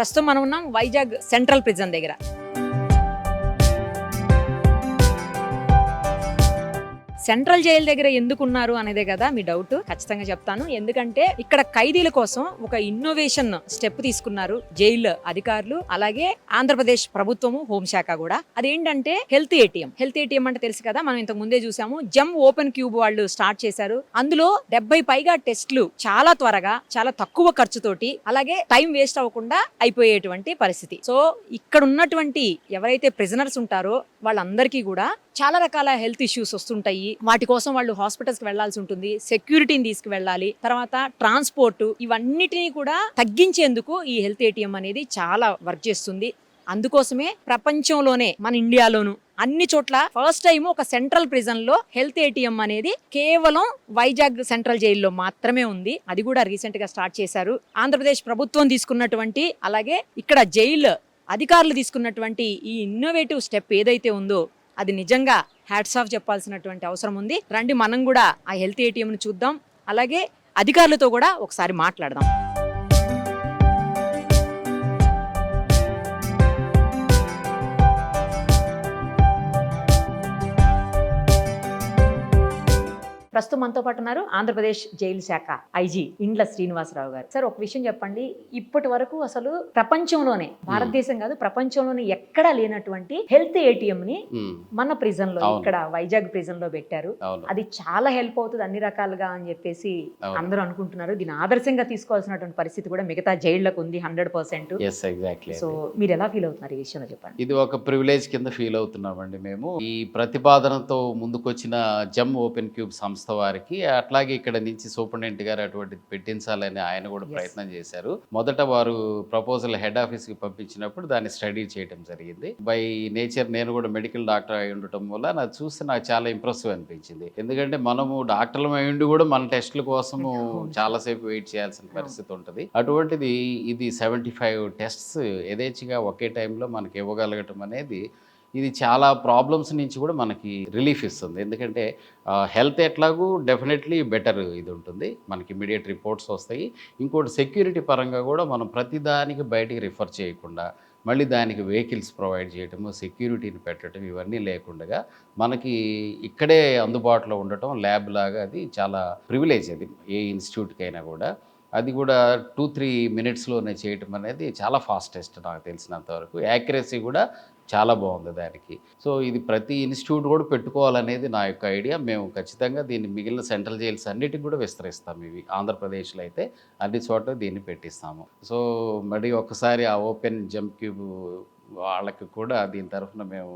ప్రస్తుతం మనం ఉన్నాం వైజాగ్ సెంట్రల్ ప్రిజన్ దగ్గర. సెంట్రల్ జైలు దగ్గర ఎందుకు ఉన్నారు అనేదే కదా మీ డౌట్ ఖచ్చితంగా చెప్తాను. ఎందుకంటే ఇక్కడ ఖైదీల కోసం ఒక ఇన్నోవేషన్ స్టెప్ తీసుకున్నారు జైలు అధికారులు అలాగే ఆంధ్రప్రదేశ్ ప్రభుత్వము హోంశాఖ కూడా. అదేంటంటే హెల్త్ ఏటీఎం. హెల్త్ ఏటీఎం అంటే తెలుసు కదా మనం ఇంతకు ముందే చూసాము. జమ్ ఓపెన్ క్యూబ్ వాళ్ళు స్టార్ట్ చేశారు. అందులో డెబ్బై పైగా టెస్ట్లు చాలా త్వరగా చాలా తక్కువ ఖర్చుతోటి అలాగే టైం వేస్ట్ అవ్వకుండా అయిపోయేటువంటి పరిస్థితి. సో ఇక్కడ ఉన్నటువంటి ఎవరైతే ప్రిజనర్స్ ఉంటారో వాళ్ళందరికీ కూడా చాలా రకాల హెల్త్ ఇష్యూస్ వస్తుంటాయి. వాటి కోసం వాళ్ళు హాస్పిటల్స్కి వెళ్ళాల్సి ఉంటుంది. సెక్యూరిటీని తీసుకువెళ్ళాలి. తర్వాత ట్రాన్స్పోర్ట్ ఇవన్నిటినీ కూడా తగ్గించేందుకు ఈ హెల్త్ ఏటీఎం అనేది చాలా వర్క్ చేస్తుంది. అందుకోసమే ప్రపంచంలోనే మన ఇండియాలోను అన్ని చోట్ల ఫస్ట్ టైం ఒక సెంట్రల్ ప్రిజన్లో హెల్త్ ఏటీఎం అనేది కేవలం వైజాగ్ సెంట్రల్ జైల్లో మాత్రమే ఉంది. అది కూడా రీసెంట్గా స్టార్ట్ చేశారు. ఆంధ్రప్రదేశ్ ప్రభుత్వం తీసుకున్నటువంటి అలాగే ఇక్కడ జైలు అధికారులు తీసుకున్నటువంటి ఈ ఇన్నోవేటివ్ స్టెప్ ఏదైతే ఉందో అది నిజంగా హ్యాట్స్ ఆఫ్ చెప్పాల్సినటువంటి అవసరం ఉంది. రండి మనం కూడా ఆ హెల్త్ ఏటీఎంను చూద్దాం. అలాగే అధికారులతో కూడా ఒకసారి మాట్లాడదాం. ప్రస్తుతం మనతో పాటు ఉన్నారు ఆంధ్రప్రదేశ్ జైలు శాఖ ఐజీ ఇండ్ల శ్రీనివాసరావు గారు. సార్ ఒక విషయం చెప్పండి. ఇప్పటి వరకు అసలు ప్రపంచంలోనే భారతదేశం కాదు ప్రపంచంలోనే ఎక్కడా లేనటువంటి హెల్త్ ఏటీఎం ని మన ప్రిజన్లో. ఇక్కడ వైజాగ్ ప్రిజన్లో పెట్టారు అది చాలా హెల్ప్ అవుతుంది అన్ని రకాలుగా అని చెప్పేసి. అందరూ అనుకుంటున్నారు. దీని ఆదర్శంగా తీసుకోవాల్సినటువంటి పరిస్థితి కూడా మిగతా జైళ్ళకు ఉంది హండ్రెడ్ పర్సెంట్. సో మీరు ఎలా ఫీల్ అవుతున్నారు ఈ విషయంలో చెప్పండి. ఇది ఒక ప్రివిలేజ్ కింద ఫీల్ అవుతున్నామండి మేము. ఈ ప్రతిపాదనతో ముందుకొచ్చిన జమ్ ఓపెన్ క్యూబ్ సంస్థ వారికి అట్లాగే ఇక్కడ నుంచి సూపరింటెండెంట్ గారు అటువంటి పెట్టించాలని ఆయన కూడా. ప్రయత్నం చేశారు. మొదట వారు ప్రపోజల్ హెడ్ ఆఫీస్కి పంపించినప్పుడు దాన్ని స్టడీ చేయడం జరిగింది. బై నేచర్ నేను కూడా మెడికల్ డాక్టర్ అయి ఉండటం వల్ల నాకు చూస్తే నాకు చాలా ఇంప్రెసివ్ అనిపించింది. ఎందుకంటే మనము డాక్టర్లు అయి ఉండి కూడా మన టెస్టుల కోసము. చాలాసేపు వెయిట్ చేయాల్సిన పరిస్థితి ఉంటుంది. అటువంటిది ఇది సెవెంటీ ఫైవ్ టెస్ట్స్ యథేచ్ఛగా ఒకే టైంలో మనకి ఇవ్వగలగటం అనేది ఇది చాలా ప్రాబ్లమ్స్ నుంచి కూడా మనకి రిలీఫ్ ఇస్తుంది. ఎందుకంటే హెల్త్ ఎట్లాగూ డెఫినెట్లీ బెటర్ ఇది ఉంటుంది. మనకి ఇమీడియట్ రిపోర్ట్స్ వస్తాయి. ఇంకోటి సెక్యూరిటీ పరంగా కూడా మనం ప్రతిదానికి బయటికి రిఫర్ చేయకుండా మళ్ళీ దానికి వెహికల్స్ ప్రొవైడ్ చేయటము సెక్యూరిటీని పెట్టడం ఇవన్నీ లేకుండా మనకి ఇక్కడే అందుబాటులో ఉండటం ల్యాబ్ లాగా అది చాలా ప్రివిలేజ్ అది. ఏ ఇన్స్టిట్యూట్కైనా కూడా. అది కూడా టూ త్రీ మినిట్స్లోనే చేయటం అనేది చాలా ఫాస్టెస్ట్ నాకు తెలిసినంత వరకు యాక్యురసీ కూడా చాలా బాగుంది దానికి. సో ఇది ప్రతి ఇన్స్టిట్యూట్ కూడా పెట్టుకోవాలనేది నా యొక్క ఐడియా. మేము ఖచ్చితంగా దీన్ని మిగిలిన సెంట్రల్ జైల్స్ అన్నిటికి కూడా విస్తరిస్తాం ఇవి. ఆంధ్రప్రదేశ్లో అయితే అన్ని చోట్ల దీన్ని పెట్టిస్తాము. సో మరి ఒకసారి ఆ ఓపెన్ జంప్ క్యూబ్ వాళ్ళకి కూడా దీని తరఫున మేము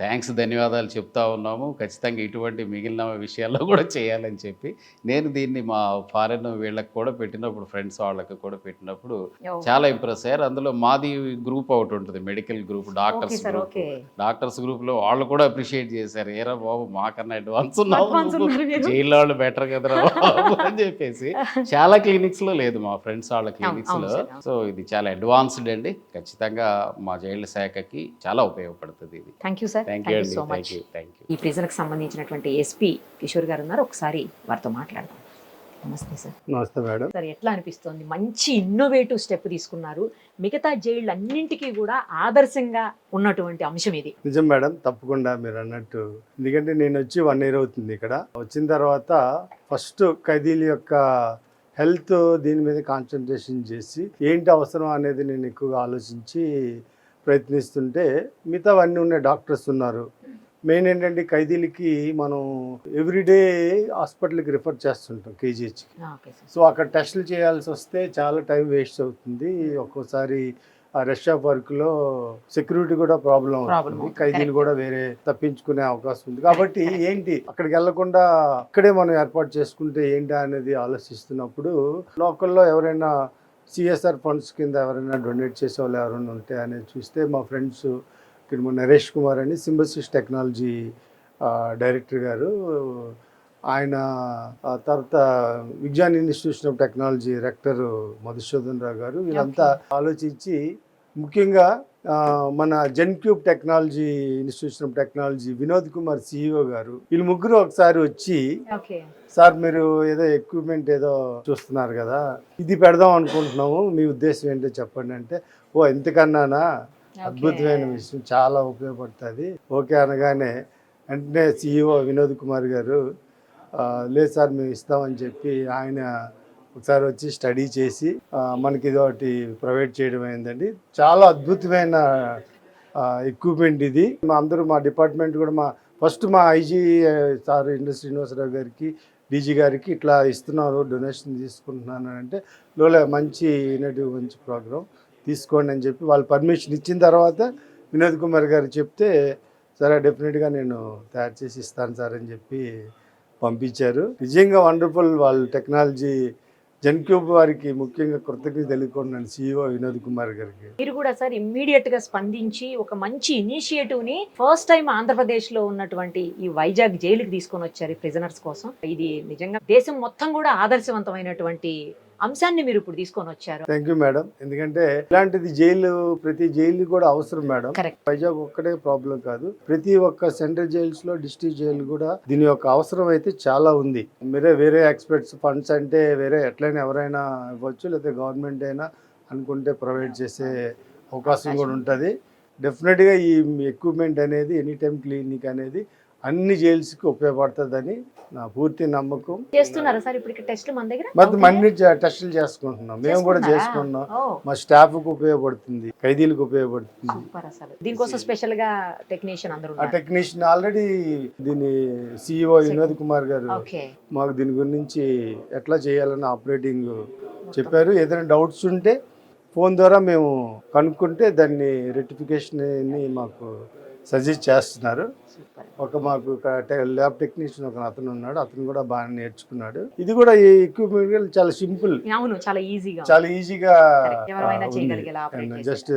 థ్యాంక్స్ ధన్యవాదాలు చెప్తా ఉన్నాము. ఖచ్చితంగా ఇటువంటి మిగిలిన విషయాల్లో కూడా చేయాలని చెప్పి నేను దీన్ని మా ఫారెన్ వీళ్ళకి కూడా పెట్టినప్పుడు ఫ్రెండ్స్ వాళ్ళకి కూడా పెట్టినప్పుడు చాలా ఇంప్రెస్ అయ్యారు. అందులో మాది గ్రూప్ ఒకటి ఉంటుంది medical group doctors group doctors గ్రూప్లో వాళ్ళు కూడా అప్రిషియేట్ చేశారు. ఏరా బాబు మాకన్నా అడ్వాన్స్ మీరు. జైల్లో వాళ్ళు బెటర్ కదరా బాబు అని చెప్పేసి చాలా క్లినిక్స్లో లేదు మా ఫ్రెండ్స్ వాళ్ళ క్లినిక్స్లో. సో ఇది చాలా అడ్వాన్స్డ్ అండి. ఖచ్చితంగా మా జైళ్ళ శాఖకి చాలా ఉపయోగపడుతుంది ఇది. Thank you sir thank you so much you thank you ఈ ప్రిజన్కి సంబంధించినటువంటి ఎస్పీ కిషోర్ గారు ఉన్నారు ఒకసారి వారితో మాట్లాడదాం. నమస్తే సార్ నమస్తే మేడం. సార్ ఎట్లా అనిపిస్తోంది? మంచి ఇన్నోవేటివ్ స్టెప్ తీసుకున్నారు. మిగతా జైళ్ళు అన్నింటికీ కూడా ఆదర్శంగా ఉన్నటువంటి అంశం ఇది. నిజం మేడం. తప్పకుండా మీరు అన్నట్టు. ఎందుకంటే నేను వచ్చి వన్ ఇయర్ అవుతుంది ఇక్కడ. వచ్చిన తర్వాత ఫస్ట్ ఖైదీల యొక్క హెల్త్ దీని మీద కాన్సన్ట్రేషన్ చేసి ఏంటి అవసరం అనేది నేను ఎక్కువగా ఆలోచించి ప్రయత్నిస్తుంటే మిగతావన్నీ ఉన్న డాక్టర్స్ ఉన్నారు. మెయిన్ ఏంటంటే ఖైదీలకి మనం ఎవ్రీడే హాస్పిటల్కి రిఫర్ చేస్తుంటాం కేజీహెచ్కి. సో అక్కడ టెస్టులు చేయాల్సి వస్తే చాలా టైం వేస్ట్ అవుతుంది. ఒక్కోసారి ఆ రష్ ఆఫ్ వర్క్లో సెక్యూరిటీ కూడా ప్రాబ్లం అవుతుంది. ఖైదీలు కూడా వేరే తప్పించుకునే అవకాశం ఉంది. కాబట్టి ఏంటి? అక్కడికి వెళ్ళకుండా ఇక్కడే మనం ఏర్పాటు చేసుకుంటే ఏంటి అనేది ఆలోచిస్తున్నప్పుడు లోకల్లో ఎవరైనా సిఎస్ఆర్ ఫండ్స్ కింద ఎవరైనా డొనేట్ చేసే వాళ్ళు ఎవరైనా ఉంటే అనేది చూస్తే మా ఫ్రెండ్స్ ఇక్కడ నరేష్ కుమార్ అని సింబసిస్ టెక్నాలజీ డైరెక్టర్ గారు. ఆయన తర్వాత Vignan institution of technology rector Madhusudan Rao garu. వీళ్ళంతా ఆలోచించి ముఖ్యంగా మన Gencube technology institution of technology Vinod Kumar CEO garu వీళ్ళు ముగ్గురు ఒకసారి వచ్చి సార్ మీరు ఏదో ఎక్విప్మెంట్ ఏదో చూస్తున్నారు కదా ఇది పెడదాం అనుకుంటున్నాము. మీ ఉద్దేశం ఏంటో చెప్పండి. అంటే ఓ ఎంతకన్నానా అద్భుతమైన విషయం చాలా ఉపయోగపడుతుంది. ఓకే అనగానే వెంటనే సిఇఓ వినోద్ కుమార్ గారు "ఆ, లేదు సార్ మేము ఇస్తామని చెప్పి ఆయన ఒకసారి వచ్చి స్టడీ చేసి మనకి ఇది ఒకటి ప్రొవైడ్ చేయడం అయిందండి చాలా అద్భుతమైన ఎక్విప్మెంట్ ఇది. మా అందరూ మా డిపార్ట్మెంట్ కూడా మా ఫస్ట్ మా ఐజీ సార్ ఇండస్ట్రీ శ్రీనివాసరావు గారికి డీజీ గారికి ఇట్లా ఇస్తున్నారు డొనేషన్ తీసుకుంటున్నాను అంటే లోలే మంచి ఇనటివ్ మంచి ప్రోగ్రామ్ తీసుకోండి అని చెప్పి వాళ్ళు పర్మిషన్ ఇచ్చిన తర్వాత వినోద్ కుమార్ గారు చెప్తే సరే డెఫినెట్గా నేను తయారు చేసి ఇస్తాను సార్ అని చెప్పి పంపించారు. నిజంగా వండర్ఫుల్ వాళ్ళు టెక్నాలజీ జన్క్యూబ్ వారికి ముఖ్యంగా కృతజ్ఞత తెలుపుకున్నాను సిఇఓ వినోద్ కుమార్ గారికి. మీరు కూడా సార్ ఇమ్మీడియట్గా స్పందించి ఒక మంచి ఇనిషియేటివ్ని ఫస్ట్ టైం ఆంధ్రప్రదేశ్లో ఉన్నటువంటి ఈ వైజాగ్ జైలుకి తీసుకొని వచ్చారు ప్రిజనర్స్ కోసం. ఇది నిజంగా దేశం మొత్తం కూడా ఆదర్శవంతమైనటువంటి అంశాన్ని మీరు ఇప్పుడు తీసుకొని వచ్చారు. థ్యాంక్ యూ మేడం ఎందుకంటే ఇలాంటిది జైలు ప్రతి జైలు కూడా అవసరం మేడం వైజాగ్ ఒక్కటే ప్రాబ్లం కాదు. ప్రతి ఒక్క సెంట్రల్ జైల్స్లో డిస్ట్రిక్ట్ జైలు కూడా దీని యొక్క అవసరం అయితే చాలా ఉంది. మీరే వేరే ఎక్స్పర్ట్స్ ఫండ్స్ అంటే వేరే ఎట్లయినా ఎవరైనా ఇవ్వచ్చు లేకపోతే గవర్నమెంట్ అయినా అనుకుంటే ప్రొవైడ్ చేసే అవకాశం కూడా ఉంటుంది. డెఫినెట్గా ఈ ఎక్విప్మెంట్ అనేది ఎనీ టైం క్లినిక్ అనేది అన్ని జైల్స్కి ఉపయోగపడుతుందని నా పూర్తి నమ్మకం. చేస్తున్నారా సార్ ఇప్పుడు టెస్ట్లు మన దగ్గర? మరి మన్ని టెస్టులు చేసుకుంటున్నాం. మేము కూడా చేసుకుంటున్నాం. మా స్టాఫ్కు ఉపయోగపడుతుంది ఖైదీలకు ఉపయోగపడుతుంది. దీనికోసం స్పెషల్గా టెక్నీషియన్ అందరూ ఆ టెక్నీషియన్ ఆల్రెడీ దీని సిఇఓ వినోద్ కుమార్ గారు మాకు దీని గురించి ఎట్లా చేయాలని ఆపరేటింగ్ చెప్పారు. ఏదైనా డౌట్స్ ఉంటే ఫోన్ ద్వారా మేము కనుక్కుంటే దాన్ని రెక్టిఫికేషన్ మాకు సజెస్ట్ చేస్తున్నారు. ఒక మాకు ల్యాబ్ టెక్నీషియన్ ఒక అతను ఉన్నాడు. అతను కూడా బాగా నేర్చుకున్నాడు. ఇది కూడా ఈ ఎక్విప్మెంట్ చాలా సింపుల్. అవును చాలా ఈజీగా. చాలా ఈజీగా. జస్ట్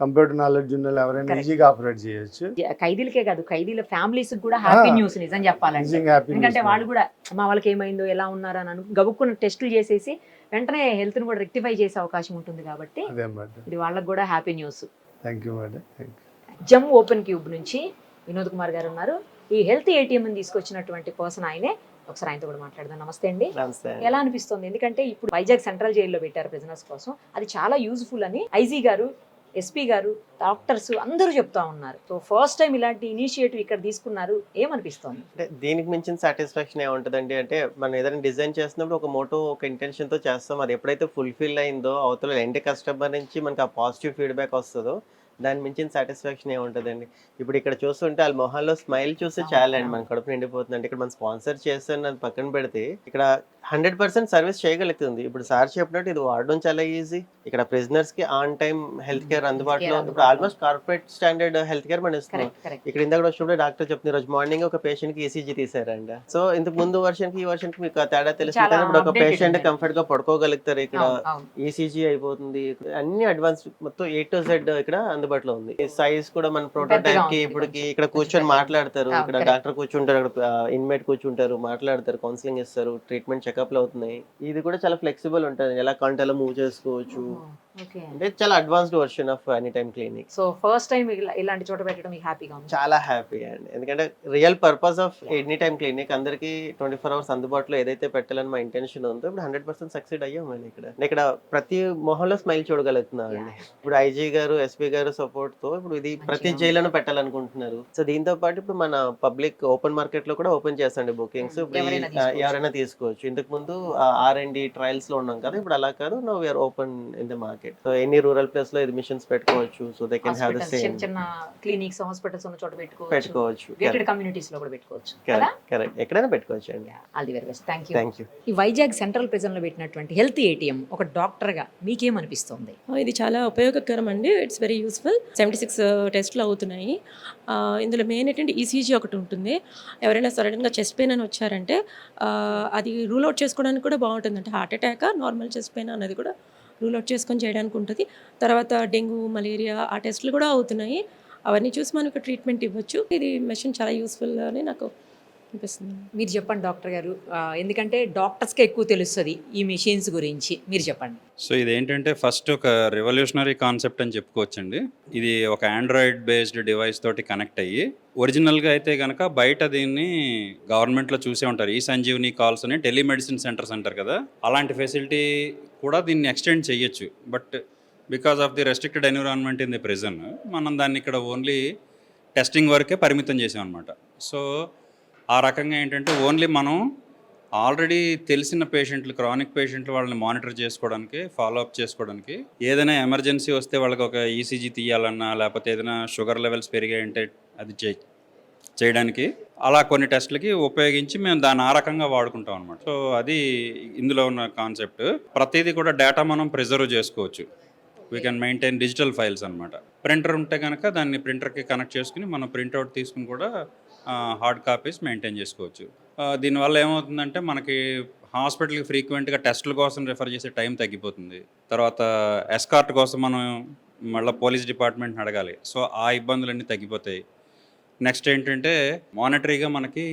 కంప్యూటర్ నాలెడ్జ్ ఉన్న ఎవరైనా. ఈజీగా ఆపరేట్ చేయొచ్చు. ఖైదీలకే కాదు ఖైదీల ఫ్యామిలీస్ కూడా హ్యాపీ. న్యూస్ నిజం చెప్పాలంటే. ఎందుకంటే వాళ్ళు కూడా మా వాళ్ళకి ఏమైందో ఎలా ఉన్నారో అని గబుక్కున్న టెస్టులు చేసేసి వెంటనే హెల్త్ని కూడా రెక్టిఫై చేసే అవకాశం ఉంటుంది కాబట్టి ఇది వాళ్ళకి కూడా happy news thank you madam thank you Jammu open cube నుంచి వినోద్ కుమార్ గారు ఉన్నారు. ఈ హెల్త్ ఏటీఎం తీసుకొచ్చినటువంటి పర్సన్ ఆయనే. ఒకసారి ఆయనతో కూడా మాట్లాడదాం. నమస్తే అండి. ఎలా అనిపిస్తుంది? ఎందుకంటే ఇప్పుడు వైజాగ్ సెంట్రల్ జైల్లో పెట్టారు ప్రిజనర్స్ కోసం. అది చాలా యూజ్ఫుల్ అని ఐజీ గారు ఎస్పీ గారు డాక్టర్స్ అందరూ చెప్తా ఉన్నారు. సో ఫస్ట్ టైం ఇలాంటి ఇనిషియేటివ్ ఇక్కడ తీసుకున్నారు. ఏమనిపిస్తోంది? అంటే దీనికి మించిన సాటిస్ఫాక్షన్ ఏముంటుందండి? అంటే మనం ఏదైనా డిజైన్ చేసినప్పుడు ఒక మోటో ఒక intention తో చేస్తాం. అది ఎప్పుడైతే ఫుల్ఫిల్ అయిందో అవతల ఎండ్ కస్టమర్ నుంచి మనకి ఆ పాజిటివ్ ఫీడ్బ్యాక్ వస్తుందో దాని మించిన సాటిస్ఫాక్షన్ ఏముంటుందండి ఇప్పుడు ఇక్కడ చూస్తుంటే వాళ్ళ మొహాల్లో స్మైల్ చూస్తే చాలండి. మన కడుపు నిండిపోతుంది అంటే ఇక్కడ మనం స్పాన్సర్ చేస్తాను అది పక్కన పెడితే ఇక్కడ హండ్రెడ్ పర్సెంట్ సర్వీస్ చేయగలుగుతుంది. ఇప్పుడు సార్ చెప్పినట్టు ఇది వాడడం చాలా ఈజీ. ఇక్కడ prisoners కి ఆన్ టైం హెల్త్ కేర్ అందుబాటులో. ఇప్పుడు almost corporate standard health care మనం ఇస్తున్నాం. ఇక్కడ ఇందాక వచ్చినప్పుడు డాక్టర్ చెప్తున్నారు రోజు మార్నింగ్ ఒక పేషెంట్కి ఈసీజీ తీసారంట. సో ఇంతకు ముందు వర్షన్కి ఈ వర్షన్కి మీకు తేడా తెలుసు చాలా ఇప్పుడు ఒక పేషెంట్. కంఫర్ట్గా పడుకోగలుగుతారు ఇక్కడ ఈసీజీ అయిపోతుంది. అన్ని అడ్వాన్స్ మొత్తం ఏ టు జెడ్ ఇక్కడ అందుబాటులో ఉంది. సైజ్ కూడా మన ప్రోటోటైప్కి ఇప్పటికి. ఇక్కడ కూర్చొని మాట్లాడతారు. ఇక్కడ. డాక్టర్ కూర్చుంటారు అక్కడ ఇన్మేట్ కూర్చుంటారు మాట్లాడతారు కౌన్సిలింగ్ ఇస్తారు ట్రీట్మెంట్ చెకప్లు అవుతున్నాయి. ఇది కూడా చాలా ఫ్లెక్సిబుల్ ఉంటుంది. ఎలా కంటలో మూవ్ చేసుకోవచ్చు. అంటే చాలా advanced version of any time clinic so first time ఇలాంటి చోట పెట్టడం మీకు హ్యాపీగా ఉంది. చాలా హ్యాపీ అండి. ఎందుకంటే real purpose of any time clinic అందరికి ట్వంటీ ఫోర్ అవర్స్ అందుబాటులో ఏదైతే పెట్టాలని మా ఇంటెన్షన్ ఉందో ఇప్పుడు హండ్రెడ్ పర్సెంట్ సక్సెడ్ అయ్యాం మేము ఇక్కడ. ఇక్కడ ప్రతి మొహంలో స్మైల్ చూడగలుగుతున్నాం అండి ఇప్పుడు ఐజీ గారు ఎస్పీ గారు సపోర్ట్తో ఇప్పుడు ఇది ప్రతి జైలను పెట్టాలనుకుంటున్నారు. సో దీంతో పాటు ఇప్పుడు మన పబ్లిక్ ఓపెన్ మార్కెట్లో కూడా ఓపెన్ చేస్తండి బుకింగ్స్ ఎవరైనా తీసుకోవచ్చు. ఎవరైనా తీసుకోవచ్చు. ఇంతకు ముందు ఆర్ అండ్ డి ట్రయల్స్లో ఉన్నాం కదా ఇప్పుడు అలా కాదు. No we're open in the market so any rural ప్లేస్లో ఇది మిషన్స్ పెట్టుకోవచ్చు so they can have the same చిన్న చిన్న క్లినిక్స్ హాస్పిటల్స్ ఉన్న చోట పెట్టుకోవచ్చు. పెట్టుకోవచ్చు గేటెడ్ కమ్యూనిటీస్లో కూడా పెట్టుకోవచ్చు. కదా? కరెక్ట్ ఎక్కడైనా పెట్టుకోవచ్చు అండి. All the very best thank you thank you ఈ వైజాగ్ సెంట్రల్ ప్రిజన్లో పెట్టినటువంటి హెల్త్ ఏటీఎం ఒక డాక్టర్గా మీకేమనిపిస్తుంది? ఆ, ఇది చాలా ఉపయోగకరం అండి. It's very useful seventy six టెస్ట్లు అవుతున్నాయి. ఆ, ఇందులో మెయిన్ ఏంటంటే ఈసీజీ ఒకటి ఉంటుంది. ఎవరైనా సడన్గా చెస్ట్ పెయిన్ అని వచ్చారంటే ఆ, అది రూల్ అవుట్ చేసుకోవడానికి కూడా బాగుంటుంది అంటే heart attack normal chest pain అనేది కూడా రూల్ అవుట్ చేసుకొని చేయడానికి ఉంటుంది. తర్వాత డెంగ్యూ మలేరియా ఆ టెస్ట్లు కూడా అవుతున్నాయి. అవన్నీ చూసి మనకు ట్రీట్మెంట్ ఇవ్వచ్చు. ఇది మెషిన్ చాలా యూస్ఫుల్ అని నాకు అనిపిస్తుంది. మీరు చెప్పండి డాక్టర్ గారు. ఎందుకంటే డాక్టర్స్కి ఎక్కువ తెలుస్తుంది ఈ మెషిన్స్ గురించి. మీరు చెప్పండి. సో ఇదేంటంటే ఫస్ట్ ఒక రెవల్యూషనరీ కాన్సెప్ట్ అని చెప్పుకోవచ్చండి. ఇది ఒక ఆండ్రాయిడ్ బేస్డ్ డివైస్ తోటి కనెక్ట్ అయ్యి ఒరిజినల్గా అయితే కనుక బయట దీన్ని గవర్నమెంట్లో చూసే ఉంటారు. ఈ సంజీవని కాల్స్ అని టెలిమెడిసిన్ సెంటర్స్ అంటారు కదా. అలాంటి ఫెసిలిటీ కూడా దీన్ని ఎక్స్టెండ్ చేయొచ్చు. But because of the restricted environment in the prison మనం దాన్ని ఇక్కడ ఓన్లీ టెస్టింగ్ వరకే పరిమితం చేసాం అనమాట సో ఆ రకంగా ఏంటంటే ఓన్లీ మనం ఆల్రెడీ తెలిసిన పేషెంట్లు క్రానిక్ పేషెంట్లు వాళ్ళని మానిటర్ చేసుకోవడానికి ఫాలో అప్ చేసుకోవడానికి ఏదైనా ఎమర్జెన్సీ వస్తే వాళ్ళకి ఒక ఈసీజీ తీయాలన్నా లేకపోతే ఏదైనా షుగర్ లెవెల్స్ పెరిగాయంటే అది చే చేయడానికి అలా కొన్ని టెస్ట్లకి ఉపయోగించి మేము దాన్ని ఆ రకంగా వాడుకుంటాం అనమాట సో అది ఇందులో ఉన్న కాన్సెప్ట్. ప్రతిదీ కూడా డేటా మనం ప్రిజర్వ్ చేసుకోవచ్చు. We can maintain digital files అనమాట ప్రింటర్ ఉంటే కనుక దాన్ని ప్రింటర్కి కనెక్ట్ చేసుకుని మనం ప్రింట్అవుట్ తీసుకుని కూడా హార్డ్ కాపీస్ మెయింటైన్ చేసుకోవచ్చు. దీనివల్ల ఏమవుతుందంటే మనకి హాస్పిటల్కి ఫ్రీక్వెంట్గా టెస్టుల కోసం రిఫర్ చేసే టైం తగ్గిపోతుంది. తర్వాత ఎస్కార్ట్ కోసం మనం మళ్ళీ పోలీస్ డిపార్ట్మెంట్ని అడగాలి. సో ఆ ఇబ్బందులన్నీ తగ్గిపోతాయి. నెక్స్ట్ ఏంటంటే మానిటరీగా మనకి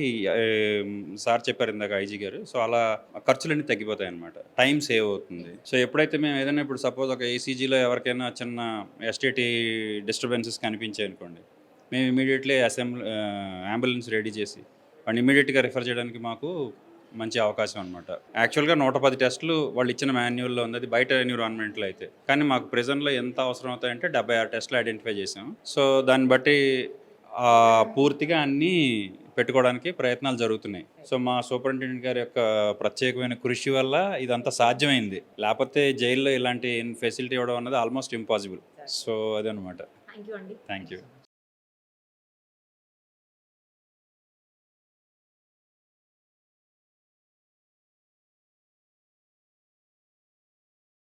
సార్ చెప్పారు ఇందాక ఐజీ గారు. సో అలా ఖర్చులన్నీ తగ్గిపోతాయి అనమాట టైం సేవ్ అవుతుంది. సో ఎప్పుడైతే మేము ఏదైనా ఇప్పుడు సపోజ్ ఒక ఏసీజీలో ఎవరికైనా చిన్న ఎస్టీటీ డిస్టర్బెన్సెస్ కనిపించాయి అనుకోండి. మేము ఇమీడియట్లీ అసెంబ్లీ అంబులెన్స్ రెడీ చేసి వాడిని ఇమీడియట్గా రిఫర్ చేయడానికి మాకు మంచి అవకాశం అనమాట యాక్చువల్గా నూట పది టెస్టులు వాళ్ళు ఇచ్చిన మాన్యువల్లో ఉంది అది బయట ఎన్విరాన్మెంట్లో అయితే. కానీ మాకు ప్రెజెంట్లో ఎంత అవసరం అవుతాయంటే డెబ్బై ఆరు టెస్టులు ఐడెంటిఫై చేసాం. సో దాన్ని బట్టి పూర్తిగా అన్నీ పెట్టుకోవడానికి ప్రయత్నాలు జరుగుతున్నాయి. సో మా సూపరింటెండెంట్ గారి యొక్క ప్రత్యేకమైన కృషి వల్ల ఇదంతా సాధ్యమైంది. లేకపోతే జైల్లో ఇలాంటి ఫెసిలిటీ ఇవ్వడం అన్నది ఆల్మోస్ట్ ఇంపాసిబుల్ సో అదనమాట థ్యాంక్ యూ